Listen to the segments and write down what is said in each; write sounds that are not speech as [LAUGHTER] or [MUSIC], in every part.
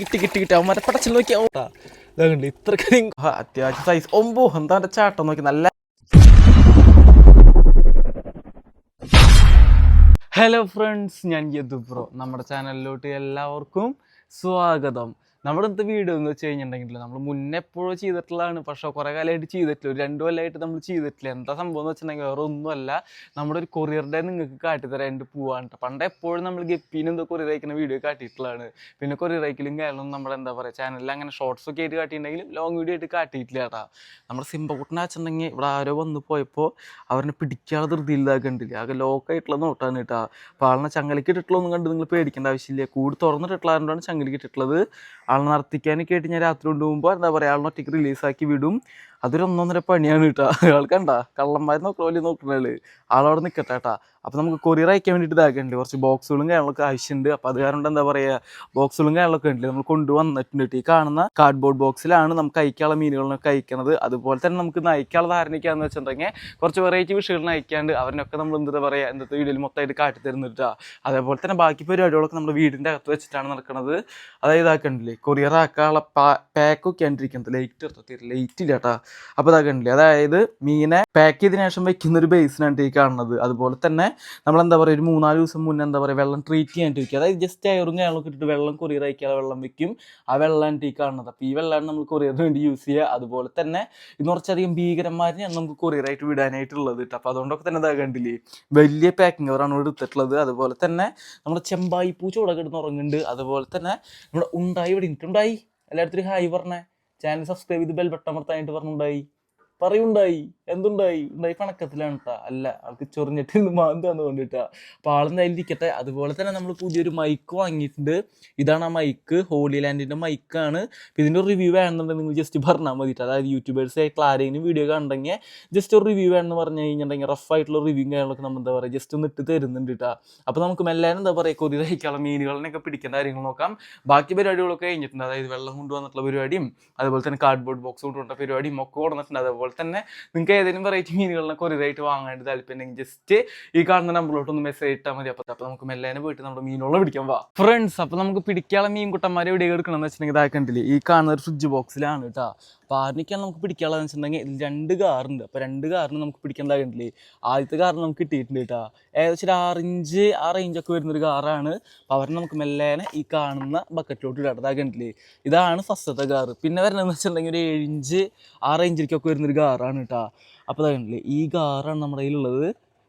കിട്ടി കിട്ടി കിട്ടി. അവന്മാരെ പടച്ചിൽ നോക്കിയാ ഇതാകണ്ട് ഇത്രക്കധികം അത്യാവശ്യം സൈസ് ഒമ്പോ എന്താ ചാട്ടം നോക്കി. നല്ല ഹലോ ഫ്രണ്ട്സ് ഞാൻ യദു ബ്രോ നമ്മുടെ ചാനലിലോട്ട് എല്ലാവർക്കും സ്വാഗതം. നമ്മുടെ അടുത്ത് വീഡിയോ എന്ന് വെച്ച് കഴിഞ്ഞിട്ടുണ്ടെങ്കിൽ നമ്മൾ മുന്നേ എപ്പോഴും ചെയ്തിട്ടുള്ളതാണ്. പക്ഷെ കുറേ കാലമായിട്ട് ചെയ്തിട്ടില്ല. ഒരു രണ്ട് കൊല്ലമായിട്ട് നമ്മൾ ചെയ്തിട്ടില്ല. എന്താ സംഭവം എന്ന് വെച്ചിട്ടുണ്ടെങ്കിൽ വേറെ ഒന്നുമല്ല. നമ്മുടെ ഒരു കൊറിയറുടെ നിങ്ങൾക്ക് കാട്ടിത്തരാൻ എന്റെ പോവാണ് പണ്ട് എപ്പോഴും നമ്മൾ ഗപ്പീന് എന്തോ കൊറിയർ അയക്കുന്ന വീഡിയോ കാട്ടിയിട്ടുള്ളതാണ്. പിന്നെ കൊറിയർ അയക്കലും കാരണം നമ്മുടെ എന്താ പറയുക ചാനലിൽ അങ്ങനെ ഷോർട്സ് ഒക്കെ ആയിട്ട് കാട്ടിയിട്ടുണ്ടെങ്കിലും ലോങ് വീഡിയോ ആയിട്ട് കാട്ടിയിട്ടില്ല നമ്മൾ നമ്മുടെ സിംബക്കുട്ടനെ വെച്ചിട്ടുണ്ടെങ്കിൽ ഇവിടെ ആരോ വന്ന് പോയപ്പോൾ അവരെ പിടിക്കാതെ ധൃതിയില്ലാക്കണ്ടില്ല ആകെ ലോക്കായിട്ടുള്ള നോട്ടാണ് കേട്ടോ അപ്പോൾ ആളിനെ ചങ്ങലിക്ക് ഇട്ടിട്ടുള്ളതൊന്നും കണ്ട് നിങ്ങൾ പേടിക്കേണ്ട ആവശ്യമില്ല. കൂടി തുറന്നിട്ടുള്ളതുകൊണ്ടാണ് ചങ്ങലിക്ക് ഇട്ടിട്ടുള്ളത്. ആളെ നടത്തിക്കാനൊക്കെ ആയിട്ട് ഞാൻ രാത്രി കൊണ്ടുപോകുമ്പോൾ എന്താ പറയുക ആളിനെ ഒറ്റയ്ക്ക് റിലീസാക്കി വിടും. അതൊരു ഒന്നൊന്നര പണിയാണ് കേട്ടോ. ആൾ കണ്ട? കള്ളന്മാർ നോക്കണോ പോലെ നോക്കണേ ആൾ ആളവിടെ നിൽക്കട്ടെ കേട്ടാ. അപ്പോൾ നമുക്ക് കൊറിയർ അയക്കാൻ വേണ്ടിയിട്ട് ഇതാക്കണ്ട് കുറച്ച് ബോക്സുകളും കാര്യങ്ങളൊക്കെ ആവശ്യമുണ്ട്. അപ്പോൾ അത് കാരണം എന്താ പറയുക ബോക്സുകളും കാര്യങ്ങളൊക്കെ ഉണ്ട് നമ്മൾ കൊണ്ടുവന്നിട്ടുണ്ട്. ഈ കാണുന്ന കാർഡ്ബോർഡ് ബോക്സിലാണ് നമുക്ക് അയക്കാനുള്ള മീനുകളൊക്കെ അയക്കുന്നത് അതുപോലെ തന്നെ നമുക്ക് അയക്കാനുള്ള ധാരണയ്ക്കാന്ന് വെച്ചിട്ടുണ്ടെങ്കിൽ കുറച്ച് വെറൈറ്റി വിഷയങ്ങൾ അയക്കാണ്ട് അവരിനൊക്കെ നമ്മൾ എന്താ പറയുക എന്താ വീഡിയോയിൽ മൊത്തമായിട്ട് കാട്ടി തരുന്നിട്ടാ അതേപോലെ തന്നെ ബാക്കി പരിപാടികളൊക്കെ നമ്മുടെ വീടിന്റെ അകത്ത് വെച്ചിട്ടാണ് നടക്കുന്നത് അതായത് ഇതാക്കണ്ടില്ലേ കൊറിയർ ആക്കാനുള്ള പാക്കൊക്കെ ആണ്ടിരിക്കുന്നത് ലൈറ്റ് എടുത്തിട്ട് ലൈറ്റ് ഇല്ല കേട്ടാ അപ്പോൾ അതൊക്കെ ഉണ്ട് അതായത് മീനെ പാക്ക് ചെയ്തതിനു ശേഷം വെക്കുന്ന ഒരു ബേസിനാണ് ഈ കാണുന്നത്. അതുപോലെ തന്നെ നമ്മൾ എന്താ പറയുക ഒരു മൂന്നാൽ ദിവസം മുന്നേ എന്താ പറയുക വെള്ളം ട്രീറ്റ് ചെയ്യാനായിട്ട് വെക്കുക. അതായത് ജസ്റ്റ് അയറും കാര്യങ്ങളൊക്കെ ഇട്ടിട്ട് വെള്ളം കൊറിയർ അയക്കാതെ വെള്ളം വെക്കും. ആ വെള്ളമാണ് ടീ കാണുന്നത്. അപ്പോൾ ഈ വെള്ളമാണ് നമ്മൾ കൊറിയറിന് വേണ്ടി യൂസ് ചെയ്യുക. അതുപോലെ തന്നെ ഇന്ന് കുറച്ചധികം ഭീകരന്മാരെയാണ് നമുക്ക് കൊറിയറായിട്ട് വിടാനായിട്ടുള്ളത് കേട്ടോ. അപ്പോൾ അതുകൊണ്ടൊക്കെ തന്നെ ഇതാ കണ്ടില്ലേ വലിയ പാക്കിംഗ് അവരാണ് ഇവിടെ എടുത്തിട്ടുള്ളത്. അതുപോലെ തന്നെ നമ്മുടെ ചെമ്പായി പൂച്ച ചൂടൊക്കെ കിടന്ന് ഉറങ്ങുന്നുണ്ട്. അതുപോലെ തന്നെ നമ്മുടെ ഉണ്ടായി ഇവിടെ ഉണ്ടായി എല്ലായിടത്തും ഹായ് പറഞ്ഞേ. ചാനൽ സബ്സ്ക്രൈബ് ചെയ്ത് ബെൽ ബട്ടൺ അമർത്താനായിട്ട് പറഞ്ഞുണ്ടായി. പറയുണ്ടായി? എന്തുണ്ടായി? ഉണ്ടായി പണക്കത്തിലാണ് കേട്ടാ അല്ല ആൾക്ക് ചൊറിഞ്ഞിട്ട് ഇന്ന് മാന്താന്ന് കൊണ്ടിട്ടാ. അപ്പോൾ ആളെന്തായിരിക്കട്ടെ അതുപോലെ തന്നെ നമ്മൾ പുതിയൊരു മൈക്ക് വാങ്ങിയിട്ടുണ്ട്. ഇതാണ് ആ മൈക്ക് ഹോളി ലാൻഡിന്റെ മൈക്കാണ് ഇതിന്റെ ഒരു റിവ്യൂ വേണമെന്നുണ്ടെങ്കിൽ നിങ്ങൾ ജസ്റ്റ് പറഞ്ഞാൽ മതി അതായത് യൂട്യൂബേഴ്സ് ആയിട്ടുള്ള ആരെങ്കിലും വീഡിയോ കണ്ടെങ്കിൽ ജസ്റ്റ് ഒരു റിവ്യൂ വേണമെന്ന് പറഞ്ഞു കഴിഞ്ഞിട്ടുണ്ടെങ്കിൽ റഫ് ആയിട്ടുള്ള റിവ്യൂ കാര്യങ്ങളൊക്കെ നമ്മൾ എന്താ പറയുക ജസ്റ്റ് ഒന്ന് ഇട്ട് തരുന്നുണ്ട് കേട്ടോ അപ്പോൾ നമുക്ക് എല്ലാവരും എന്താ പറയുക കൊതി കഴിക്കാനുള്ള മീനുകളിനൊക്കെ പിടിക്കേണ്ട കാര്യങ്ങൾ നോക്കാം. ബാക്കി പരിപാടികളൊക്കെ കഴിഞ്ഞിട്ടുണ്ട്. അതായത് വെള്ളം കൊണ്ടുവന്നിട്ടുള്ള പരിപാടിയും അതുപോലെ തന്നെ കാർഡ്ബോർഡ് ബോക്സ് കൊണ്ടുവന്ന പരിപാടിയും ഒക്കെ കൊടുത്തിട്ടുണ്ട് അതുപോലെ തന്നെ നിങ്ങൾക്ക് ഏതെങ്കിലും വെറൈറ്റി മീനുകളിനെ റേറ്റ് വാങ്ങാനായിട്ട് താല്പര്യമുണ്ടെങ്കിൽ ജസ്റ്റ് ഈ കാണുന്ന നമ്പറിലോട്ട് ഒന്ന് മെസ്സേജ് ഇട്ടാൽ മതി. അപ്പോൾ അപ്പോൾ നമുക്ക് മെല്ലേനെ പോയിട്ട് നമ്മുടെ മീനുകളെ പിടിക്കാൻ പോവാം. ഫ്രണ്ട്സ് അപ്പോൾ നമുക്ക് പിടിക്കാനുള്ള മീൻ കുട്ടന്മാരെ എവിടെ എടുക്കണമെന്ന് വെച്ചിട്ടുണ്ടെങ്കിൽ ഇതാക്കണ്ടില്ലേ ഈ കാണുന്ന ഒരു ഫ്രിഡ്ജ് ബോക്സിലാണ് കേട്ടോ. ആറിനൊക്കെയാണ് നമുക്ക് പിടിക്കാനുള്ളതെന്ന് വെച്ചിട്ടുണ്ടെങ്കിൽ രണ്ട് കാറുണ്ട് അപ്പോൾ രണ്ട് കാറിന് നമുക്ക് പിടിക്കേണ്ടതായിട്ടില്ലേ ആദ്യത്തെ കാറിന് നമുക്ക് കിട്ടിയിട്ടുണ്ട് കേട്ടോ. ഏകദേശം ഒരു ആറിഞ്ച് ആ റേഞ്ചൊക്കെ വരുന്നൊരു കാറാണ് അപ്പോൾ അവരെ നമുക്ക് മെല്ലേനെ ഈ കാണുന്ന ബക്കറ്റിലോട്ട് ഇടാം ഇതാണ് ഫസ്റ്റത്തെ കാറ് പിന്നെ വരണമെന്ന് വെച്ചിട്ടുണ്ടെങ്കിൽ ഒരു ഏഴിഞ്ച് ആ റേഞ്ചിലേക്കൊക്കെ വരുന്നൊരു കാറാണ് കേട്ടോ അപ്പോൾ ഇതാകണ്ടില്ലേ ഈ കാറാണ് നമ്മുടെ കയ്യിലുള്ളത്.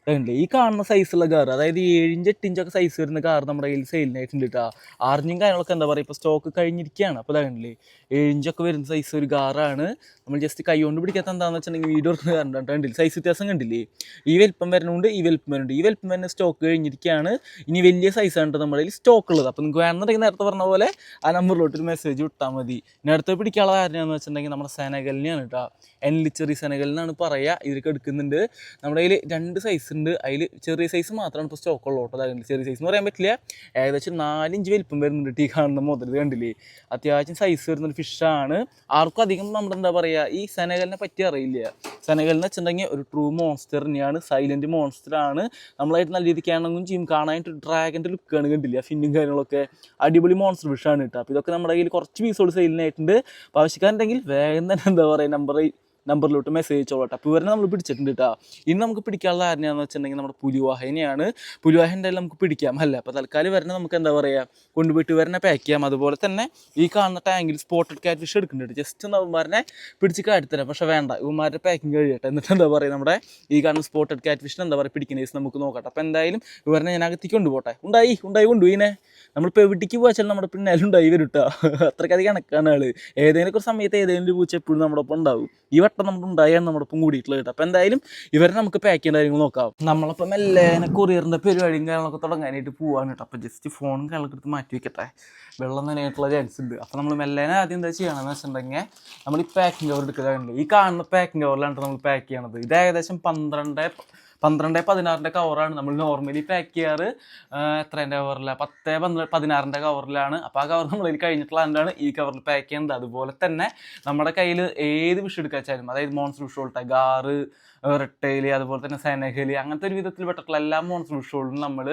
ഇതാകണ്ടില്ലേ ഈ കാണുന്ന സൈസുള്ള കാർ അതായത് ഏഴിഞ്ച് എട്ടിഞ്ചൊക്കെ സൈസ് വരുന്ന കാർ നമ്മുടെ കയ്യിൽ സെയിലിനായിട്ടുണ്ട് കേട്ടോ ആറിഞ്ചും കാര്യങ്ങളൊക്കെ എന്താ പറയുക ഇപ്പോൾ സ്റ്റോക്ക് കഴിഞ്ഞിരിക്കുകയാണ് അപ്പോൾ ഇതാകണ്ടില്ലേ ഏഴിഞ്ചൊക്കെ വരുന്ന സൈസ് ഒരു കാറാണ് നമ്മൾ ജസ്റ്റ് കൈ കൊണ്ട് പിടിക്കാത്ത എന്താണെന്ന് വെച്ചിട്ടുണ്ടെങ്കിൽ വീഡിയോ കണ്ടില്ലേ? സൈസ് വ്യത്യാസം കണ്ടില്ലേ? ഈ വലിപ്പം വരുന്നുണ്ട് ഈ വലിപ്പം വരുന്നുണ്ട് ഈ വലിപ്പം വരുന്ന സ്റ്റോക്ക് കഴിഞ്ഞിരിക്കുകയാണ്. ഇനി വലിയ സൈസാണ് നമ്മുടെ സ്റ്റോക്ക് ഉള്ളത്. അപ്പോൾ നിങ്ങൾക്ക് വേണമെന്നുണ്ടെങ്കിൽ നേരത്തെ പറഞ്ഞ പോലെ ആ നമ്പറിലോട്ട് ഒരു മെസ്സേജ് വിട്ടാൽ മതി. ഇനി അടുത്ത് പിടിക്കാനുള്ള കാര്യമെന്ന് വെച്ചിട്ടുണ്ടെങ്കിൽ നമ്മുടെ സെനകലിനെയാണ് കേട്ടോ എൻലിച്ചറി സെനഗൽ എന്നാണ് പറയുക ഇതിലേക്ക് എടുക്കുന്നുണ്ട്. നമ്മുടെ കയ്യിൽ രണ്ട് സൈസ് ഉണ്ട്. അതിൽ ചെറിയ സൈസ് മാത്രമാണ് ഇപ്പോൾ സ്റ്റോക്ക് ഉള്ളത് അതായത് ചെറിയ സൈസ് എന്ന് പറയാൻ പറ്റില്ല. ഏകദേശം നാലിഞ്ച് വലിപ്പം വരുന്നുണ്ട് ടീ കാണുന്ന മുതൽ കണ്ടില്ലേ? അത്യാവശ്യം സൈസ് വരുന്നൊരു ഫിഷാണ്. ആർക്കും അധികം നമ്മുടെ എന്താ പറയുക ഈ സെനകലിനെ പറ്റി അറിയില്ല. സെനകലിനെ വെച്ചിട്ടുണ്ടെങ്കിൽ ഒരു ട്രൂ മോൺസ്റ്റർ തന്നെയാണ്. സൈലന്റ് മോൺസ്റ്റർ ആണ്. നമ്മളായിട്ട് നല്ല രീതിക്ക് ആണെങ്കിലും ചെയ്യും. കാണാനായിട്ട് ഡ്രാഗന്റെ ലുക്കാണ് കണ്ടില്ല? ഫിന്നും കാര്യങ്ങളൊക്കെ. അടിപൊളി മോൺസ്റ്റർ ഫിഷാണ് കേട്ടോ. അപ്പോൾ ഇതൊക്കെ നമ്മുടെ കയ്യിൽ കുറച്ച് പീസോട് സെയിലിനായിട്ടുണ്ട് അപ്പോൾ ആവശ്യക്കാരുണ്ടെങ്കിൽ വേഗം തന്നെ എന്താ പറയുക നമ്പർ നമ്പറിലോട്ട് മെസ്സേജ് അയച്ചോളട്ടെ അപ്പോൾ ഇവരെ നമ്മൾ പിടിച്ചിട്ടുണ്ട് കേട്ടോ ഇനി നമുക്ക് പിടിക്കാനുള്ള ആരെയാണെന്ന് വെച്ചിട്ടുണ്ടെങ്കിൽ നമ്മുടെ പുലിവാഹിനെയാണ്. എന്തായാലും നമുക്ക് പിടിക്കാം അല്ല? അപ്പോൾ തൽക്കാലം വരണ നമുക്ക് എന്താ പറയുക കൊണ്ടുപോയിട്ട് വരണ പാക്ക് ചെയ്യാം. അതുപോലെ തന്നെ ഈ കാണുന്ന ടാങ്കിൽ സ്പോട്ടഡ് ക്യാറ്റ് ഫിഷ് എടുക്കുന്നുണ്ട്. ജസ്റ്റ് ഒന്ന് അവന്മാരനെ പിടിച്ച് കാട്ടിത്തരാം പക്ഷേ വേണ്ട ഇവന്മാരുടെ പാക്കിങ് കഴിയട്ടെ. എന്നിട്ട് എന്താ പറയുക നമ്മുടെ ഈ കാണുന്ന സ്പോട്ടഡ് ക്യാറ്റ് ഫിഷിന് എന്താ പറയുക പിടിക്കുന്ന കേസ് നമുക്ക് നോക്കട്ടെ അപ്പോൾ എന്തായാലും ഇവരെ ഞാൻ അകത്തേക്ക് കൊണ്ടുപോട്ടെ. ഉണ്ടായി ഉണ്ടായി കൊണ്ടുപോയിനെ. നമ്മളിപ്പോൾ എവിടേക്ക് പോയാൽ നമ്മുടെ പിന്നാലും ഉണ്ടായി വരും കേട്ടോ അത്രയ്ക്കധികം കണക്കാണ് ആൾ ഏതെങ്കിലും ഒരു സമയത്ത് ഏതെങ്കിലും പൂച്ച എപ്പോഴും നമ്മുടെ ഒപ്പം ഉണ്ടാവും. ഈ വട്ടം നമ്മുടെ ഉണ്ടായാണ് നമ്മുടെ ഒപ്പം കൂടിയിട്ടുള്ളത് കേട്ടോ. അപ്പോൾ എന്തായാലും ഇവരെ നമുക്ക് പാക്ക് ചെയ്യേണ്ട കാര്യങ്ങൾ നോക്കാം. നമ്മളിപ്പോൾ മെല്ലേനെ കൊറിയറിന്റെ പരിപാടിയും കാര്യങ്ങളൊക്കെ തുടങ്ങാനായിട്ട് പോവാണ് കേട്ടോ. അപ്പോൾ ജസ്റ്റ് ഫോണും കാര്യങ്ങളൊക്കെ എടുത്ത് മാറ്റി വെക്കട്ടെ. വെള്ളം നനയായിട്ടുള്ള ചാൻസ് ഉണ്ട്. അപ്പോൾ നമ്മൾ മെല്ലേനെ ആദ്യം എന്താ ചെയ്യണമെന്ന് വെച്ചിട്ടുണ്ടെങ്കിൽ നമ്മൾ ഈ പാക്കിംഗ് കവർ എടുക്കുകയാണ് ഈ കാണുന്ന പാക്കിംഗ് കവറിലാണ് നമ്മൾ പാക്ക് ചെയ്യണത്. ഇത് ഏകദേശം പന്ത്രണ്ട് പന്ത്രണ്ട് പതിനാറിന്റെ കവറാണ് നമ്മൾ നോർമലി പാക്ക് ചെയ്യാറ് എത്രേന്റെ കവറിലാണ് പത്ത് പന്ത്രണ്ട് പതിനാറിന്റെ കവറിലാണ് അപ്പോൾ ആ കവർ നമ്മൾ കഴിഞ്ഞിട്ടുള്ള അതിന്റാണ് ഈ കവറിൽ പാക്ക് ചെയ്യുന്നത്. അതുപോലെ തന്നെ നമ്മുടെ കയ്യിൽ ഏത് വിഷ് എടുക്കാച്ചാലും അതായത് മോൺസൂൺ പോലത്തെ ഗാറ് റെട്ടയിൽ അതുപോലെ തന്നെ സെനഹൽ അങ്ങനത്തെ ഒരു വിധത്തിൽ പെട്ടിട്ടുള്ള എല്ലാ മോൺസൂൺ ഷോളും നമ്മൾ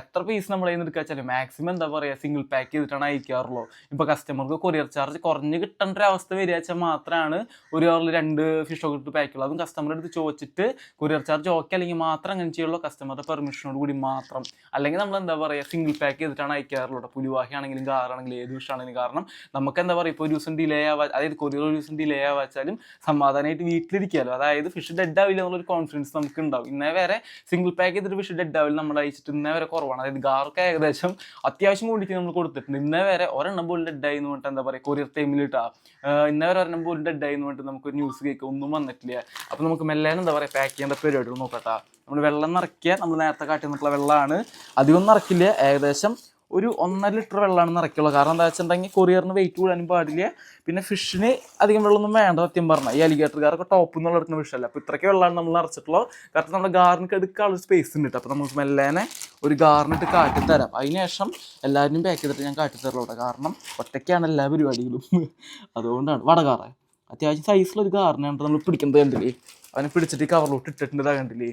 എത്ര പീസ് നമ്മൾ അതിൽ നിന്ന് എടുക്കുക മാക്സിമം എന്താ പറയുക സിംഗിൾ പാക്ക് ചെയ്തിട്ടാണ് അയക്കാറുള്ളൂ. ഇപ്പോൾ കസ്റ്റമർക്ക് കൊറിയർ ചാർജ് കുറഞ്ഞ് കിട്ടേണ്ട ഒരു അവസ്ഥ വരിക വെച്ചാൽ മാത്രമാണ് ഒരു കവറിൽ രണ്ട് ഫിഷ് ഒക്കെ ഇട്ട് പാക്ക് ചെയ്യുള്ളൂ. അതും കസ്റ്റമർ അടുത്ത് ചോദിച്ചിട്ട് കൊറിയർ ചാർജ് ഓക്കെ അല്ലെങ്കിൽ മാത്രം അങ്ങനെ ചെയ്യുള്ളൂ കസ്റ്റമറുടെ പെർമിഷനോട് കൂടി മാത്രം. അല്ലെങ്കിൽ നമ്മൾ എന്താ പറയുക സിംഗിൾ പാക്ക് ചെയ്തിട്ടാണ് അയക്കാറുള്ളത് പുലിവാഹി ആണെങ്കിലും കാറാണെങ്കിലും ഏത് വിഷയമാണെങ്കിലും. കാരണം നമുക്ക് എന്താ പറയുക ഇപ്പോൾ ഒരു ദിവസം ഡിലേ ആവാ അതായത് കൊറിയർ ഒരു ദിവസം ഡിലേ ആവാച്ചാലും വെച്ചാലും സമാധാനമായിട്ട് വീട്ടിലിരിക്കാമല്ലോ അതായത് ഫിഷ് ഡെഡ് ആവില്ല എന്നുള്ളൊരു കോൺഫിഡൻസ് നമുക്ക് ഉണ്ടാവും ഇന്നേ വരെ സിംഗിൾ പാക്ക് ചെയ്തിട്ട് ഫിഷ് ഡെഡ് ആവില്ല നമ്മൾ അയച്ചിട്ട് ഇന്നേ വരെ കുറവാണ്. അതായത് ഗാർക്ക് ഏകദേശം അത്യാവശ്യം ക്വാണ്ടിറ്റി നമ്മൾ കൊടുത്തിട്ടുണ്ട്. ഇന്നേ വരെ ഒരെണ്ണം പോലും ഡെഡ് ആയി എന്ന് പറഞ്ഞിട്ട് എന്താ പറയുക കൊറിയർ ടൈമിൽ ഇട്ടാ ഇന്നേ വരെ ഒരെണ്ണം പോലും ഡെഡ് ആയി എന്ന് പറഞ്ഞിട്ട് നമുക്ക് ന്യൂസ് കേൾക്കുക ഒന്നും വന്നിട്ടില്ല. അപ്പോൾ നമുക്ക് മെല്ലെ എന്താ പറയുക പാക്ക് ചെയ്യേണ്ട പരിപാടികൾ നോക്കട്ടാ നമ്മൾ വെള്ളം നിറയ്ക്കുക. നമ്മൾ നേരത്തെ കാട്ടി നിന്നിട്ടുള്ള വെള്ളമാണ്. അധികം നിറക്കില്ല ഏകദേശം ഒരു ഒന്നര ലിറ്റർ വെള്ളമാണ് നിറയ്ക്കുള്ളൂ. കാരണം എന്താ വെച്ചിട്ടുണ്ടെങ്കിൽ കൊറിയറിന് വെയിറ്റ് കൂടാനും പാടില്ല. പിന്നെ ഫിഷിന് അധികം വെള്ളമൊന്നും വേണ്ട സത്യം പറഞ്ഞാൽ ഈ അലിഗേറ്റർകാരൊക്കെ ടോപ്പിൽ നിന്നുള്ള എടുക്കുന്ന ഫിഷല്ല അപ്പോൾ ഇത്രയ്ക്ക് വെള്ളമാണ് നമ്മൾ നിറച്ചിട്ടുള്ളത് കാരണം നമ്മുടെ ഗാർണിക്ക് എടുക്കാനുള്ള സ്പേസ് ഉണ്ട് അപ്പോൾ നമുക്ക് മെല്ലേനെ ഒരു ഗാർണിട്ട് കാട്ടിത്തരാം. അതിനുശേഷം അതിന് ശേഷം എല്ലാവരും പാക്ക് ചെയ്തിട്ട് ഞാൻ കാട്ടിത്തരുള്ളൂ കേട്ടോ കാരണം ഒറ്റയ്ക്കാണ് എല്ലാ പരിപാടികളും. അതുകൊണ്ടാണ്. വടകാറ അത്യാവശ്യം സൈസിലൊരു ഗാറിനാണ് നമ്മൾ പിടിക്കുന്നത് കണ്ടില്ലേ? അവനെ പിടിച്ചിട്ട് കവറിലോട്ട് ഇട്ടിട്ടുണ്ട് കണ്ടില്ലേ?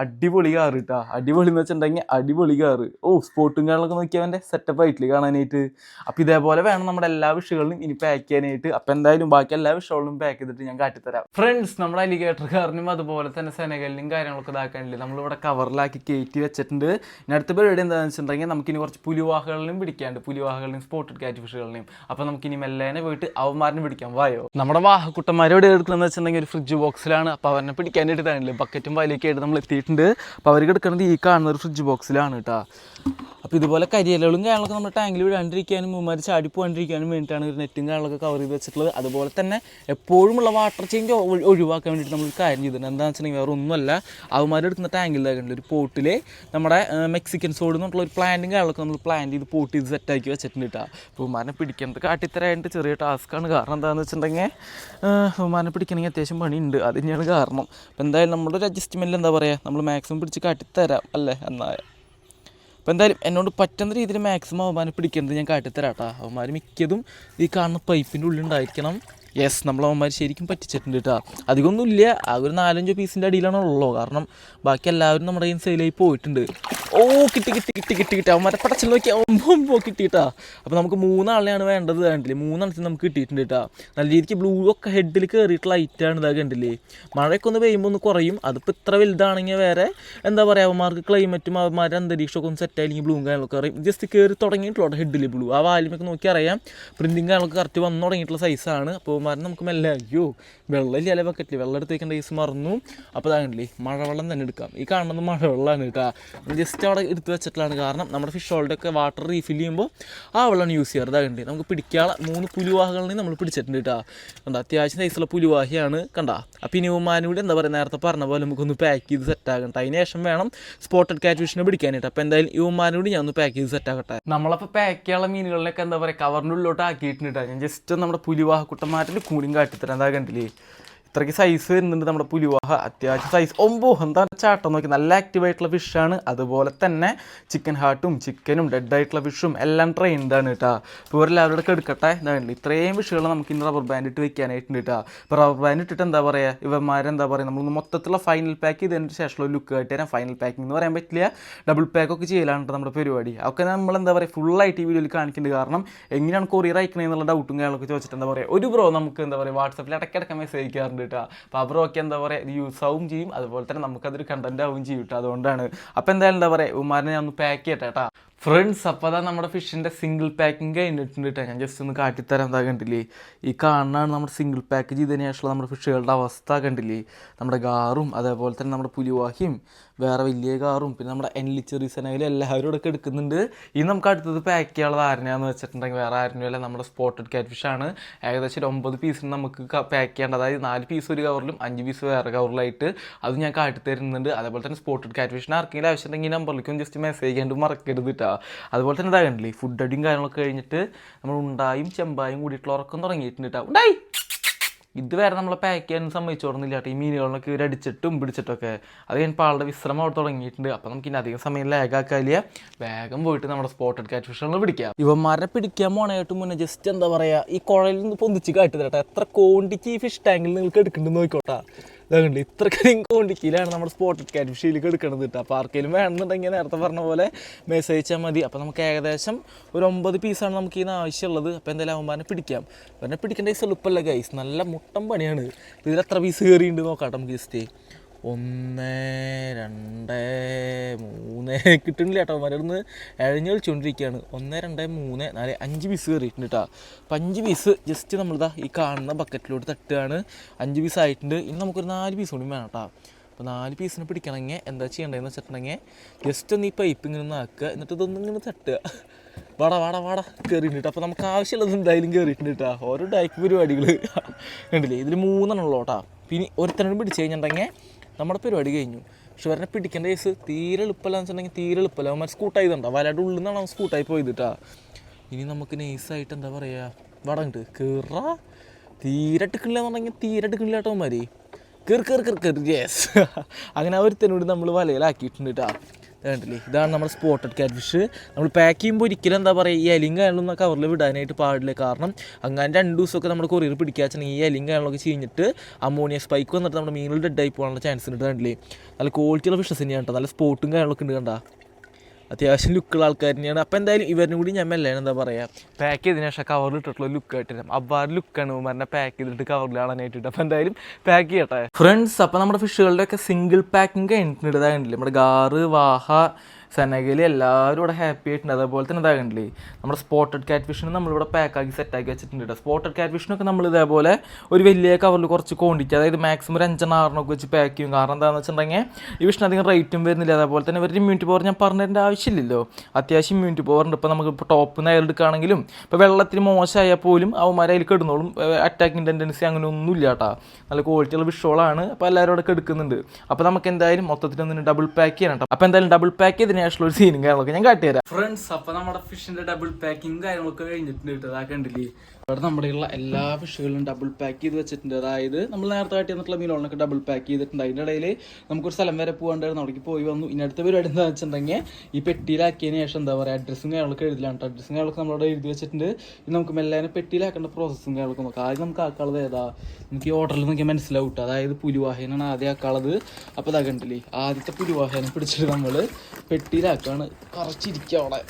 അടിപൊളി കാർ കേട്ടാ അടിപൊളി എന്ന് വെച്ചിട്ടുണ്ടെങ്കിൽ അടിപൊളി കാർ ഓ സ്പോർട്ടും കാറിലൊക്കെ നോക്കിയാൽ അവന്റെ സെറ്റപ്പ് ആയിട്ടില്ല കാണാനായിട്ട്. അപ്പോൾ ഇതേപോലെ വേണം നമ്മുടെ എല്ലാ വിഷയങ്ങളിലും ഇനി പാക്ക് ചെയ്യാനായിട്ട്. അപ്പോൾ എന്തായാലും ബാക്കി എല്ലാ വിഷയങ്ങളിലും പാക്ക് ചെയ്തിട്ട് ഞാൻ കാട്ടിത്തരാം. ഫ്രണ്ട്സ് നമ്മുടെ അലിഗേറ്റർ കാറിനും അതുപോലെ തന്നെ സെനകലിനും കാര്യങ്ങളൊക്കെ ഇതാക്കാനില്ല? നമ്മളിവിടെ കവറിലാക്കി കയറ്റി വെച്ചിട്ടുണ്ട്. ഇനി അടുത്ത പരിപാടി എന്താണെന്ന് വെച്ചിട്ടുണ്ടെങ്കിൽ നമുക്കിനി കുറച്ച് പുലിവാഹകളിലും പിടിക്കാണ്ട് പുലിവാഹകളിലും സ്പോട്ടഡ് കാറ്റ് ഫിഷുകളിലും അപ്പോൾ നമുക്കിനി മെല്ലേനെ പോയിട്ട് അവന്മാരനെ പിടിക്കാം. വായോ? നമ്മുടെ വാഹക്കുട്ടന്മാരെ എവിടെ എടുക്കണമെന്ന് വെച്ചിട്ടുണ്ടെങ്കിൽ ഒരു ഫ്രിഡ്ജ് ബോക്സിലാണ് അപ്പോൾ അവനെ പിടിക്കാനായിട്ട് താണില്ലേ ബക്കറ്റും വലിയൊക്കെ ആയിട്ട് നമ്മൾ എത്തിയിട്ടുണ്ട്. അപ്പോൾ അവർ കിടക്കുന്നത് ഈ കാണുന്ന ഒരു ഫ്രിഡ്ജ് ബോക്സിലാണ് കേട്ടോ അപ്പോൾ ഇതുപോലെ കരിയിലകളും കാര്യങ്ങളൊക്കെ നമ്മൾ ടാങ്കിൽ വിടാണ്ടിരിക്കാനും മൂമാർ ചാടി പോകാണ്ടിരിക്കാനും വേണ്ടിയിട്ടാണ് ഒരു നെറ്റും കാര്യങ്ങളൊക്കെ കവർ ചെയ്ത് വെച്ചിട്ടുള്ളത്. അതുപോലെ തന്നെ എപ്പോഴുമുള്ള വാട്ടർ ചേഞ്ച് ഒഴിവാക്കാൻ വേണ്ടിയിട്ട് നമ്മൾ കാര്യം ചെയ്തിട്ടുണ്ട്. എന്താണെന്ന് വെച്ചിട്ടുണ്ടെങ്കിൽ വേറെ ഒന്നുമല്ല. അവന്മാർ എടുക്കുന്ന ടാങ്കിൽ കണ്ടില്ല ഒരു പോട്ടിൽ നമ്മുടെ മെക്സിക്കൻ സോഡ് എന്നുള്ള ഒരു പ്ലാന്റും കാര്യങ്ങളൊക്കെ നമ്മൾ പ്ലാൻ ചെയ്ത് പോട്ട് ചെയ്ത് സെറ്റാക്കി വെച്ചിട്ടുണ്ട് കേട്ടോ അപ്പോൾ പിടിക്കുന്നത് കാട്ടിത്തരായിട്ട് ചെറിയ ടാസ്ക്കാണ് കാരണം എന്താണെന്ന് വെച്ചിട്ടുണ്ടെങ്കിൽ ഉമാനെ പിടിക്കണമെങ്കിൽ അത്യാവശ്യം പണിയുണ്ട്. അത് തന്നെയാണ് കാരണം. അപ്പോൾ എന്തായാലും നമ്മുടെ ഒരു അഡ്ജസ്റ്റ്മെന്റിൽ എന്താ പറയുക നമ്മൾ മാക്സിമം പിടിച്ച് കാട്ടിത്തരാം അല്ലേ? എന്നാൽ അപ്പോൾ എന്തായാലും എന്നോട് പറ്റുന്ന രീതിയിൽ മാക്സിമം അവന്മാരെ പിടിക്കുന്നത് ഞാൻ കാട്ടിത്തരാം കേട്ടോ അവന്മാർ മിക്കതും ഈ കാണുന്ന പൈപ്പിന്റെ ഉള്ളിൽ ഉണ്ടായിരിക്കണം. യെസ് നമ്മൾ അവന്മാർ ശരിക്കും പറ്റിച്ചിട്ടുണ്ട് കേട്ടോ അധികമൊന്നുമില്ല ആ ഒരു നാലഞ്ചോ പീസിന്റെ അടിയിലാണ് ഉള്ളൂ. കാരണം ബാക്കി എല്ലാവരും നമ്മുടെ കയ്യിൽ സെയിലായി പോയിട്ടുണ്ട്. ഓ കിട്ടി കിട്ടി കിട്ടി കിട്ടി കിട്ടി. അവന്മാരെ പടച്ചിൽ നോക്കിയാൽ ഒമ്പോ കിട്ടിയിട്ടാ അപ്പോൾ നമുക്ക് മൂന്നാളെയാണ് വേണ്ടത് കണ്ടില്ലേ? മൂന്നെണ്ണത്തിൽ നമുക്ക് കിട്ടിയിട്ടുണ്ട് കേട്ടോ നല്ല രീതിക്ക് ബ്ലൂ ഒക്കെ ഹെഡിൽ കയറിയിട്ടുള്ള ലൈറ്റാണ് ഇതാ കണ്ടില്ലേ? മഴയൊക്കെ ഒന്ന് പെയ്യുമ്പോൾ ഒന്ന് കുറയും. അതിപ്പോൾ ഇത്ര വലുതാണെങ്കിൽ വേറെ എന്താ പറയുക അവന്മാർക്ക് ക്ലൈമറ്റും അവന്മാരുടെ അന്തരീക്ഷമൊക്കെ ഒന്ന് സെറ്റ് ആയില്ലെങ്കിൽ ബ്ലൂ കാര്യങ്ങളൊക്കെ അറിയും ജസ്റ്റ് കയറി തുടങ്ങിയിട്ടുള്ള ഹെഡിൽ ബ്ലൂ ആ വാല്യമൊക്കെ നോക്കി അറിയാം പ്രിന്റിങ് കാര്യങ്ങളൊക്കെ കറക്റ്റ് വന്നു തുടങ്ങിയിട്ടുള്ള സൈസാണ് അപ്പോൾ അവന്മാരെ നമുക്ക് മെല്ലെ അയ്യോ വെള്ളം ഇല്ല ബക്കറ്റിൽ വെള്ളം എടുത്ത് വെക്കേണ്ട കേസ് മറന്നു. അപ്പോൾ അതാകണ്ടില്ലേ മഴവെള്ളം തന്നെ എടുക്കാം. ഈ കാണുന്നത് മഴവെള്ളമാണ് കേട്ടോ. ജസ്റ്റ് അവിടെ എടുത്ത് വെച്ചിട്ടാണ് കാരണം നമ്മുടെ ഫിഷ് ഒക്കെ വാട്ടർ റീഫിൽ ചെയ്യുമ്പോൾ ആ വെള്ളമാണ് യൂസ് ചെയ്യാറ്. ഇതാകണ്ടേ നമുക്ക് പിടിക്കാനുള്ള മൂന്ന് പുലുവാഹകളിൽ നമ്മൾ പിടിച്ചിട്ടുണ്ട് കേട്ടോ. കണ്ട അത്യാവശ്യം സൈസുള്ള പുലുവാഹിയാണ്. കണ്ട അപ്പോൾ ഇനി ഉമ്മാനൂടെ എന്താ പറയുക നേരത്തെ പറഞ്ഞ പോലെ നമുക്കൊന്ന് പാക്ക് ചെയ്ത് സെറ്റാകട്ടെ അതിന് ശേഷം വേണം സ്പോട്ടഡ് കാറ്റ് ഫിഷിനെ പിടിക്കാനായിട്ട് അപ്പോൾ എന്തായാലും ഈ ഞാൻ ഒന്ന് പാക്ക് ചെയ്ത് സെറ്റാകട്ടെ നമ്മളപ്പോൾ പാക്ക് ചെയ്യാനുള്ള മീനുകളിലൊക്കെ എന്താ പറയുക കവറിന്റെ ഉള്ളിലോട്ട് ആക്കിയിട്ടുണ്ട് ഞാൻ ജസ്റ്റ് നമ്മുടെ പുലിവാഹ കുട്ടന്മാരുടെ കൂടിയും കാട്ടിത്തരാൻ കണ്ടില്ലേ? ഇത്രയ്ക്ക് സൈസ് വരുന്നുണ്ട് നമ്മുടെ പുലിവാഹ. അത്യാവശ്യം സൈസ് ഒമ്പോ എന്താ ചാട്ടം നോക്കി. നല്ല ആക്റ്റീവ് ആയിട്ടുള്ള ഫിഷാണ് അതുപോലെ തന്നെ ചിക്കൻ ഹാർട്ടും ചിക്കനും ഡെഡ് ആയിട്ടുള്ള ഫിഷും എല്ലാം ട്രെയിൻഡ് ആണ് കേട്ടോ ഇപ്പോൾ ഇവരെല്ലാവരും ഒക്കെ എടുക്കട്ടെ ഇതാണ്ട് ഇത്രയും ഫിഷുകൾ നമുക്ക് ഇന്ന് റബ്ബർ ബാൻഡ് ഇട്ട് വെക്കാനായിട്ടുണ്ട് കേട്ടോ ഇപ്പോൾ റബ്ബർ ബാൻഡ് ഇട്ടിട്ട് എന്താ പറയുക ഇവന്മാരെന്താ പറയുക നമ്മൾ മൊത്തത്തിലുള്ള ഫൈനൽ പാക്ക് ചെയ്തതിന് ശേഷമുള്ള ലുക്ക് ആയിട്ട് തരാം. ഫൈനൽ പാക്കിംഗ് എന്ന് പറയാൻ പറ്റില്ല. ഡബിൾ പാക്ക് ഒക്കെ ചെയ്യലാണ് നമ്മുടെ പരിപാടി. അതൊക്കെ നമ്മൾ എന്താ പറയുക ഫുള്ളായിട്ട് ഈ വീഡിയോയിൽ കാണിക്കുന്നുണ്ട് കാരണം എങ്ങനെയാണ് കൊറിയർ അയക്കണമെന്നുള്ള ഡൗട്ടും കാര്യങ്ങളൊക്കെ ചോദിച്ചിട്ട് എന്താ പറയുക ഒരു ബ്രോ നമുക്ക് എന്താ പറയുക വാട്സപ്പിൽ ഇടയ്ക്കിടയ്ക്ക് മെസ്സേജ് അയക്കാറുണ്ട്. കേട്ടോ അപ്പോൾ അവരൊക്കെ എന്താ പറയുക യൂസ് ആവും ചെയ്യും. അതുപോലെ തന്നെ നമുക്കതൊരു കണ്ടന്റ് ആവും ചെയ്യും കേട്ടോ അതുകൊണ്ടാണ്. അപ്പോൾ എന്തായാലും എന്താ പറയുക ഉമാറിനെ ഒന്ന് പാക്ക് ചെയ്യട്ടെ കേട്ടോ ഫ്രണ്ട്സ് അപ്പോൾ അതാ നമ്മുടെ ഫിഷിന്റെ സിംഗിൾ പാക്കിംഗ് കഴിഞ്ഞിട്ടുണ്ട് കേട്ടോ ഞാൻ ജസ്റ്റ് ഒന്ന് കാട്ടിത്തരാൻ എന്താ കണ്ടില്ലേ? ഈ കാണാണ് നമ്മുടെ സിംഗിൾ പാക്ക് ചെയ്തതിന് ശേഷമുള്ള നമ്മുടെ ഫിഷുകളുടെ അവസ്ഥ കണ്ടില്ലേ? നമ്മുടെ ഗാറും അതേപോലെ തന്നെ നമ്മുടെ പുലിവാഹിയും വേറെ വലിയ കാറും പിന്നെ നമ്മുടെ എൻലിച്ചെറി സെനയിലും എല്ലാവരും ഇവിടെ എടുക്കുന്നുണ്ട്. ഇനി നമുക്ക് അടുത്തത് പാക്ക് ചെയ്യാനുള്ളത് ആരനെയാന്ന് വെച്ചിട്ടുണ്ടെങ്കിൽ വേറെ ആരനെയല്ല നമ്മുടെ സ്പോട്ടഡ് ക്യാറ്റ് ഫിഷാണ് ഏകദേശം ഒരു ഒമ്പത് പീസിന് നമുക്ക് പാക്ക് ചെയ്യേണ്ടത് അതായത് നാല് പീസ് ഒരു കവറിലും അഞ്ച് പീസ് വേറെ കവറിലായിട്ട് അത് ഞാൻ കാട്ടിത്തരുന്നുണ്ട്. അതേപോലെ തന്നെ സ്പോട്ടഡ് ക്യാറ്റ് ഫിഷിന് ആർക്കെങ്കിലും ആവശ്യമുണ്ടെങ്കിൽ ഈ നമ്പറിലേക്കും ജസ്റ്റ് മെസ്സേജ് ചെയ്യാണ്ട് മറക്കരുത് കേട്ടോ അതുപോലെ തന്നെ ഇതാ കണ്ടില്ലേ ഫുഡ് അടിയും കാര്യങ്ങളൊക്കെ കഴിഞ്ഞിട്ട് നമ്മൾ ഉണ്ടായും ചെമ്പായും കൂടിയിട്ടുള്ള ഉറക്കം തുടങ്ങിയിട്ടുണ്ട് ഉണ്ടായി! ഇതുവരെ നമ്മളെ പാക്ക് ചെയ്യാൻ സമ്മതിച്ചോടുന്നില്ല ഈ മീനുകളിലൊക്കെ ഇവർ അടിച്ചിട്ടും പിടിച്ചിട്ടൊക്കെ. അത് കഴിഞ്ഞപ്പോൾ ആളുടെ വിശ്രമം അവിടെ തുടങ്ങിയിട്ടുണ്ട്. അപ്പോൾ നമുക്ക് ഇനി അധികം സമയം ലാഗാക്കാലിയ വേഗം പോയിട്ട് നമ്മുടെ സ്പോട്ടഡ് കാറ്റ് ഫിഷുകൾ പിടിക്കാം. ഇവന്മാരെ പിടിക്കാൻ പോണായിട്ട് മുന്നേ ജസ്റ്റ് എന്താ പറയുക ഈ കുഴലിൽ നിന്ന് പൊന്തിച്ച് കാട്ടി തരട്ടെ എത്ര ക്വാണ്ടിറ്റി ഫിഷ് ടാങ്കിൽ നിങ്ങൾക്ക് എടുക്കുന്നുണ്ടെന്ന് നോക്കോട്ടാ ഇതാകണ്ട് ഇത്രക്കധികം ക്വാണ്ടിറ്റിയിലാണ് നമ്മുടെ സ്പോട്ടഡ് ക്യാറ്റ് ഫിഷിലേക്ക് എടുക്കണത് കേട്ടോ അപ്പോൾ ആർക്കെങ്കിലും വേണമെന്നുണ്ടെങ്കിൽ നേരത്തെ പറഞ്ഞ പോലെ മെസ്സേജ് അയച്ചാൽ മതി. അപ്പോൾ നമുക്ക് ഏകദേശം ഒരു ഒമ്പത് പീസാണ് നമുക്ക് ഇതിന് ആവശ്യമുള്ളത്. അപ്പോൾ എന്തായാലും അവന്മാരെ പിടിക്കാം. പിന്നെ പിടിക്കേണ്ട ഈ സെളുപ്പല്ല ഗൈസ് നല്ല മുട്ടം പണിയാണ്. ഇതിൽ എത്ര പീസ് കയറിയിട്ടുണ്ട് നോക്കാം നമുക്ക് ജസ്റ്റ് ഒന്ന് രണ്ട് മൂന്ന്. കിട്ടുന്നില്ല കേട്ടോ മരന്ന് എഴഞ്ഞ് കളിച്ചുകൊണ്ടിരിക്കുകയാണ് ഒന്ന് രണ്ട് മൂന്ന് നാല് അഞ്ച് പീസ് കയറിയിട്ടുണ്ട് കേട്ടോ. അപ്പം അഞ്ച് പീസ് ജസ്റ്റ് നമ്മളിതാ ഈ കാണുന്ന ബക്കറ്റിലോട്ട് തട്ടുകയാണ്. അഞ്ച് പീസ് ആയിട്ടുണ്ട്. ഇനി നമുക്കൊരു നാല് പീസ് കൂടി വേണം കേട്ടോ. അപ്പോൾ നാല് പീസിനെ പിടിക്കണമെങ്കിൽ എന്താ ചെയ്യേണ്ടതെന്ന് വെച്ചിട്ടുണ്ടെങ്കിൽ ജസ്റ്റ് ഒന്ന് ഈ പൈപ്പ് ഇങ്ങനെ ഒന്ന് ആക്കുക. എന്നിട്ട് ഇതൊന്നും ഇങ്ങനെ തട്ടുക. വാടാ വാടാ വാടാ. കയറിയിട്ടുണ്ട് അപ്പോൾ നമുക്ക് ആവശ്യമുള്ളത് എന്തായാലും കയറിയിട്ടുണ്ട് കേട്ടോ. ഓരോ ഡയക്ക് പരിപാടികൾ കണ്ടില്ലേ? ഇതിൽ മൂന്നെണ്ണം ഉള്ളൂ കേട്ടോ. പിന്നെ ഒരുത്തരം പിടിച്ച് കഴിഞ്ഞിട്ടുണ്ടെങ്കിൽ നമ്മുടെ പരിപാടി കഴിഞ്ഞു. പക്ഷെ അവരെ പിടിക്കേണ്ട കേസ് തീരെ എളുപ്പമല്ല എന്ന് വെച്ചിട്ടുണ്ടെങ്കിൽ തീരെ എളുപ്പമല്ല. അവന്മാർ സ്കൂട്ടായി ഇതുണ്ടോ? വലയുടെ ഉള്ളിൽ നിന്നാണ് സ്കൂട്ടായി പോയത് കേട്ടാ ഇനി നമുക്ക് നൈസായിട്ട് എന്താ പറയുക വടങ്ങിട്ട്. കേറ. തീരെ എടുക്കണില്ല എന്നുണ്ടെങ്കിൽ തീരെ എടുക്കണില്ല കേട്ടോ അവന്മാർ കയറി കയറി കയറി കയറി യെസ് [LAUGHS] അങ്ങനെ ഒരുത്തനോട് നമ്മൾ വലയിലാക്കിയിട്ടുണ്ട് കേട്ടോ കണ്ടില്ലേ? ഇതാണ് നമ്മുടെ സ്പോട്ടഡ് ക്യാറ്റ് ഫിഷ് നമ്മൾ പാക്ക് ചെയ്യുമ്പോൾ ഒരിക്കലും എന്താ പറയുക ഈ എലിയും കാര്യങ്ങളൊന്നും കവറിൽ വിടാനായിട്ട് പാടില്ല. കാരണം അങ്ങനെ രണ്ട് ദിവസമൊക്കെ നമ്മൾ കൊറിയർ പിടിക്കാച്ചുണ്ടെങ്കിൽ ഈ എലിയും കാര്യങ്ങളൊക്കെ ചീഞ്ഞിട്ട് അമോണിയ സ്പൈക്ക് വന്നിട്ട് നമ്മുടെ മീനിൽ ഡെഡ് ആയി പോകാനുള്ള ചാൻസ് ഉണ്ട് കണ്ടില്ലേ? നല്ല ക്വാളിറ്റിയുള്ള ഫിഷസ് തന്നെയാണ് കേട്ടോ നല്ല സ്പോട്ടും കാര്യങ്ങളൊക്കെ ഉണ്ട് കണ്ടാ. അത്യാവശ്യം ലുക്കുള്ള ആൾക്കാർ തന്നെയാണ്. അപ്പോൾ എന്തായാലും ഇവരിനും കൂടി ഞാൻ മെല്ലാണ് എന്താ പറയുക പാക്ക് ചെയ്തതിന് ശേഷം കവറിൽ ഇട്ടിട്ടുള്ള ലുക്ക് ആയിട്ട് അബ്ബാർ ലുക്കാണ് പറഞ്ഞാൽ പാക്ക് ചെയ്തിട്ട് കവറിൽ ആളാനായിട്ടിട്ട് അപ്പോൾ എന്തായാലും പാക്ക് ചെയ്യട്ടെ. ഫ്രണ്ട്സ് അപ്പോൾ നമ്മുടെ ഫിഷുകളുടെ ഒക്കെ സിംഗിൾ പാക്കിങ് കഴിഞ്ഞിട്ടുണ്ട്. നമ്മുടെ ഗാറ് വാഹ സെനഗലി എല്ലാവരും ഇവിടെ ഹാപ്പി ആയിട്ടുണ്ട്. അതേപോലെ തന്നെ ഇതാകണ്ടില്ലേ നമ്മുടെ സ്പോട്ടഡ് കാറ്റ് ഫിഷിന് നമ്മളിവിടെ പാക്കാക്കി സെറ്റാക്കി വെച്ചിട്ടുണ്ട് കേട്ടോ സ്പോട്ടഡ് കാറ്റ് ഫിഷിനൊക്കെ നമ്മൾ ഇതേപോലെ ഒരു വലിയ കവറിൽ കുറച്ച് ക്വാണ്ടിറ്റി അതായത് മാക്സിമം ഒരു അഞ്ചെണ്ണം ആറിനൊക്കെ വെച്ച് പാക്ക് ചെയ്യും. കാരണം എന്താണെന്ന് വെച്ചിട്ടുണ്ടെങ്കിൽ ഈ ഫിഷിന് അധികം റേറ്റും വരുന്നില്ല. അതേപോലെ തന്നെ ഇവരുടെ ഇമ്മ്യൂണിറ്റി പവർ ഞാൻ പറഞ്ഞതിന്റെ ആവശ്യമില്ലല്ലോ. അത്യാവശ്യം ഇമ്മ്യൂണിറ്റി പവർ ഉണ്ട്. ഇപ്പോൾ നമുക്ക് ഇപ്പോൾ ടോപ്പ് നിന്ന് അയാളെടുക്കുകയാണെങ്കിലും ഇപ്പോൾ വെള്ളത്തിന് മോശമായാൽ പോലും അവന്മാരെ അതിൽ കിടന്നോളും. അറ്റാക്കിങ് ടെൻഡൻസി അങ്ങനെ ഒന്നുമില്ല കേട്ടോ നല്ല ക്വാളിറ്റിയുള്ള ഫിഷുകളാണ് അപ്പോൾ എല്ലാവരും അവിടെ എടുക്കുന്നുണ്ട്. അപ്പോൾ നമുക്ക് എന്തായാലും മൊത്തത്തിൽ ഒന്ന് ഡബിൾ പാക്ക് ചെയ്യണം കേട്ടോ അപ്പോൾ എന്തായാലും ഡബിൾ പാക്ക് ചെയ്തതിന് ഒരു സീനും കാര്യങ്ങളൊക്കെ ഞാൻ കാട്ടിത്തരാം. ഫ്രണ്ട്സ് അപ്പൊ നമ്മുടെ ഫിഷിന്റെ ഡബിൾ പാക്കിങ് കാര്യങ്ങളൊക്കെ കഴിഞ്ഞിട്ടുണ്ട്. കേട്ടോ അതാ കണ്ടില്ലേ? ഇവിടെ നമ്മുടെയുള്ള എല്ലാ ഫിഷുകളും ഡബിൾ പാക്ക് ചെയ്ത് വെച്ചിട്ടുണ്ട്. അതായത് നമ്മൾ നേരത്തെ ആയിട്ട് തന്നിട്ടുള്ള മീനുകളൊക്കെ ഡബിൾ പാക്ക് ചെയ്തിട്ടുണ്ട്. അതിന്റെ ഇടയിൽ നമുക്കൊരു സ്ഥലം വരെ പോകണ്ടായിരുന്നു അവിടേക്ക് പോയി വന്നു. ഇനി അടുത്ത പരിപാടി വെച്ചിട്ടുണ്ടെങ്കിൽ ഈ പെട്ടിയിലാക്കിയതിന് ശേഷം എന്താ പറയുക അഡ്രസ്സും കാര്യങ്ങളൊക്കെ എഴുതിലാണ് കേട്ടോ അഡ്രസ്സും കാര്യങ്ങളൊക്കെ നമ്മളവിടെ എഴുതി വെച്ചിട്ടുണ്ട്. ഇനി നമുക്ക് മെല്ലേനെ പെട്ടിയിലാക്കേണ്ട പ്രോസസ്സും കാര്യങ്ങളൊക്കെ നോക്കാം. ആദ്യം നമുക്ക് ആക്കാളത് ഏതാ? നമുക്ക് ഈ ഓർഡറിൽ നോക്കിയാൽ മനസ്സിലാവും അതായത് പുലിവാഹനാണ് ആദ്യം ആക്കാളത് അപ്പോൾ ഇതാ കണ്ടില്ലേ ആദ്യത്തെ പുലിവാഹനം പിടിച്ചിട്ട് നമ്മൾ പെട്ടിയിലാക്കാണ്. കുറച്ചിരിക്കുക അവിടെ.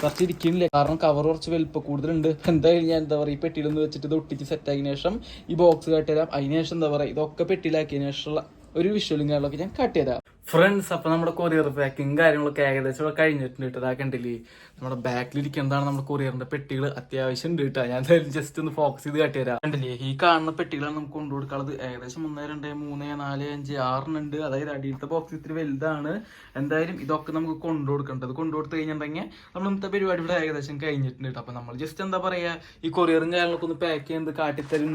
ഓ കുറച്ചിരിക്കുന്നില്ല കാരണം കവർ കുറച്ച് വലിപ്പം കൂടുതലുണ്ട്. എന്തായാലും ഞാൻ എന്താ പറയുക ഈ പെട്ടിയിലൊന്ന് വെച്ചിട്ട് ഇത് ഒട്ടിച്ച് സെറ്റ് ആക്കിയതിനു ശേഷം ഈ ബോക്സ് കാട്ടിത്തരാം. അതിന് ശേഷം എന്താ പറയുക ഇതൊക്കെ പെട്ടിയിലാക്കിയതിനു ശേഷമുള്ള ഒരു വിഷ്വലും കാര്യങ്ങളൊക്കെ ഞാൻ കാട്ടിത്തരാം. ഫ്രണ്ട്സ് അപ്പൊ നമ്മുടെ കൊറിയർ പാക്കിങ് കാര്യങ്ങളൊക്കെ ഏകദേശം ഇവിടെ കഴിഞ്ഞിട്ടുണ്ട് കേട്ടോ. ഇതാ കണ്ടില്ലേ? നമ്മുടെ ബാക്കിലിരിക്കുന്നതാണ് നമ്മുടെ കൊറിയറിന്റെ പെട്ടികൾ അത്യാവശ്യം ഉണ്ട് കേട്ടോ. ഞാൻ ജസ്റ്റ് ഒന്ന് ഫോക്കസ് ചെയ്ത് കാട്ടിത്തരാം കണ്ടില്ലേ? ഈ കാണുന്ന പെട്ടികളാണ് നമുക്ക് കൊണ്ടു കൊടുക്കാനുള്ളത്. ഏകദേശം ഒന്ന് രണ്ട് മൂന്ന് നാല് അഞ്ച് ആറിനുണ്ട് അതായത് അടിയിലത്തെ ബോക്സ് ഇത്തിരി വലുതാണ്. എന്തായാലും ഇതൊക്കെ നമുക്ക് കൊണ്ടു കൊടുക്കേണ്ടത് കൊണ്ടു കൊടുത്തു കഴിഞ്ഞിട്ടുണ്ടെങ്കിൽ നമ്മൾ ഇന്നത്തെ പരിപാടി ഇവിടെ ഏകദേശം കഴിഞ്ഞിട്ടുണ്ട് കേട്ടോ. അപ്പൊ നമ്മൾ ജസ്റ്റ് എന്താ പറയാ ഈ കൊറിയറും കാര്യങ്ങളൊക്കെ ഒന്ന് പാക്ക് ചെയ്ത് കാട്ടിത്തരും.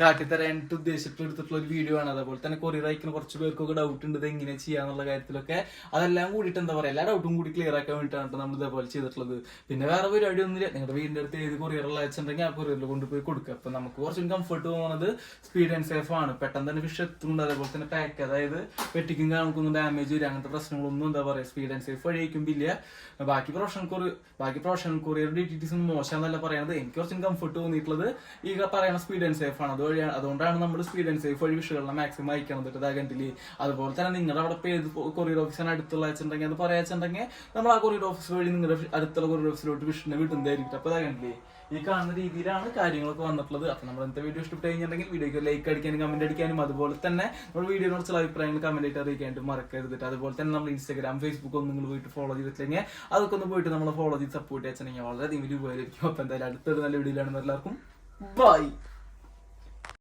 കാട്ടിത്തരാനായിട്ട് ഉദ്ദേശിച്ചെടുത്തിട്ടുള്ള ഒരു വീഡിയോ ആണ്. അതേപോലെ തന്നെ കൊറിയർ അയക്കുന്ന കുറച്ച് പേർക്കൊക്കെ ഡൗട്ട് ഉണ്ട് എങ്ങനെ ചെയ്യാന്നുള്ള കാര്യത്തിലൊക്കെ അതെല്ലാം കൂടിയിട്ട് എന്താ പറയുക എല്ലാ ഡൗട്ടും കൂടി ക്ലിയർ ആക്കാൻ വേണ്ടിയിട്ടാണ് നമ്മൾ ഇതേപോലെ ചെയ്തിട്ടുള്ളത്. പിന്നെ വേറെ പരിപാടി ഒന്നുമില്ല. നിങ്ങളുടെ വീടിന്റെ അടുത്ത് ഏത് ഉള്ള അയച്ചിട്ടുണ്ടെങ്കിൽ ആ കൊറിയറിൽ കൊണ്ടുപോയി കൊടുക്കുക. അപ്പൊ നമുക്ക് കുറച്ചും കംഫർട്ട് തോന്നുന്നത് സ്പീഡ് ആൻഡ് സേഫ് ആണ്. പെട്ടെന്ന് തന്നെ ഫിഷ് എത്തുന്നുണ്ട്. അതേപോലെ തന്നെ പാക്ക് അതായത് വെട്ടിക്കും നമുക്കൊന്നും ഡാമേജ് വരും. അങ്ങനത്തെ പ്രശ്നങ്ങളൊന്നും എന്താ പറയുക സ്പീഡ് ആൻഡ് സേഫ് ഇല്ല ബാക്കി പ്രൊഫഷണൽ കൊറിയർ ബാക്കി പ്രൊഫഷണൽ കൊറിയർ ഡി ടി ടിസ് മോശം എന്നല്ല പറയുന്നത് എനിക്ക് കുറച്ചും കംഫർട്ട് തോന്നിയിട്ടുള്ളത് ഈ പറയുന്ന സ്പീഡ് ആൻഡ് സേഫ് ആണ്. അതുവഴിയാണ് അതുകൊണ്ടാണ് നമ്മൾ സ്പീഡ് ആൻഡ് സേഫ് വഴി വിഷയങ്ങളെ മാക്സിമം അയക്കണത് ഇതാകണ്ടില്ലേ അതുപോലെ തന്നെ നിങ്ങളുടെ അവിടെ ഇപ്പോൾ ഏത് കൊറിയർ ഓഫീസാണ് അടുത്തുള്ള വെച്ചിട്ടുണ്ടെങ്കിൽ അത് പറയാച്ചുണ്ടെങ്കിൽ നമ്മൾ ആ കൊറിയർ ഓഫീസ് വഴി നിങ്ങളുടെ അടുത്തുള്ള കൊറിയർ ഓഫീസിലോട്ട് വിഷുവിനെ വിടുന്നതായിരിക്കും അപ്പോൾ ഇതാകണ്ടില്ലേ ഈ കാണുന്ന രീതിയിലാണ് കാര്യങ്ങളൊക്കെ വന്നിട്ടുള്ളത്. അപ്പോൾ നമ്മൾ എന്താ വീഡിയോ ഇഷ്ടപ്പെട്ട് കഴിഞ്ഞിട്ടുണ്ടെങ്കിൽ വീഡിയോക്ക് ലൈക്ക് അടിക്കാനും കമന്റ് അടിക്കാനും അതുപോലെ തന്നെ നമ്മൾ വീഡിയോനെ കുറിച്ചുള്ള അഭിപ്രായങ്ങൾ കമന്റ് ആയിട്ട് അറിയിക്കാനായിട്ട് മറക്കരുത് അതുപോലെ തന്നെ നമ്മൾ ഇൻസ്റ്റാഗ്രാം ഫേസ്ബുക്ക് ഒന്നും നിങ്ങൾ പോയിട്ട് ഫോളോ ചെയ്തിട്ടില്ലെങ്കിൽ അതൊക്കെ ഒന്ന് പോയിട്ട് നമ്മൾ ഫോളോ ചെയ്ത് സപ്പോർട്ട് ചെയ്യാൻ വളരെയധികം വലിയ ഉപകാരമായിരിക്കും. അപ്പോൾ എന്തായാലും അടുത്തൊരു നല്ല വീഡിയോയിലാണ് എല്ലാവർക്കും ബൈ